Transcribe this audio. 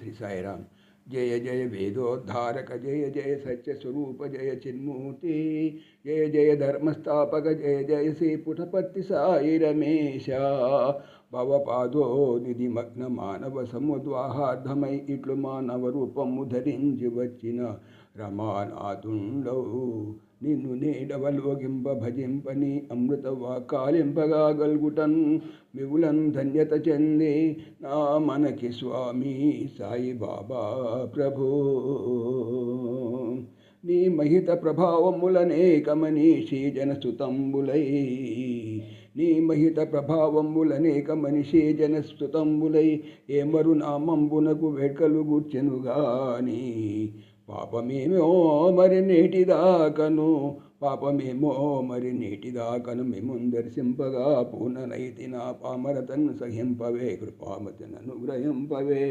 శ్రీ సాయిరామ్ జయ జయ వేదోద్ధారక జయ జయ సత్యస్వరూప జయ చిన్మూర్తి జయ జయ ధర్మస్థాపక జయ జయ శ్రీ పుటపర్తి సాయి రమేశ భవపాదో నిధి మగ్న మానవ సముద్వాహార్థమై ఇట్లు మానవ రూపము ధరించి వచ్చిన రమానాథుండవు నిన్ను నేడవలోకింప భజింపని అమృత వాకాలింపగాగల్గుటన్ గల్గుటన్ ధన్యత చెంది నా మనకి స్వామి సాయి బాబా ప్రభు. నీ మహిత ప్రభావములనేకమనీషి జనస్తుతంబులై నీ మహిత ప్రభావంబులనేక మనిషి జనస్తుతంబులై ఏమరు నామంబునకు వేడ్కలు గుర్చెనుగాని పాపమేమో మరి నేటిదాకను పాపమేమో మరి నేటిదాకను మేము దర్శింపగా పూర్ణనైతి నా పామరతను సహింపవే కృపామతిని అనుగ్రహింపవే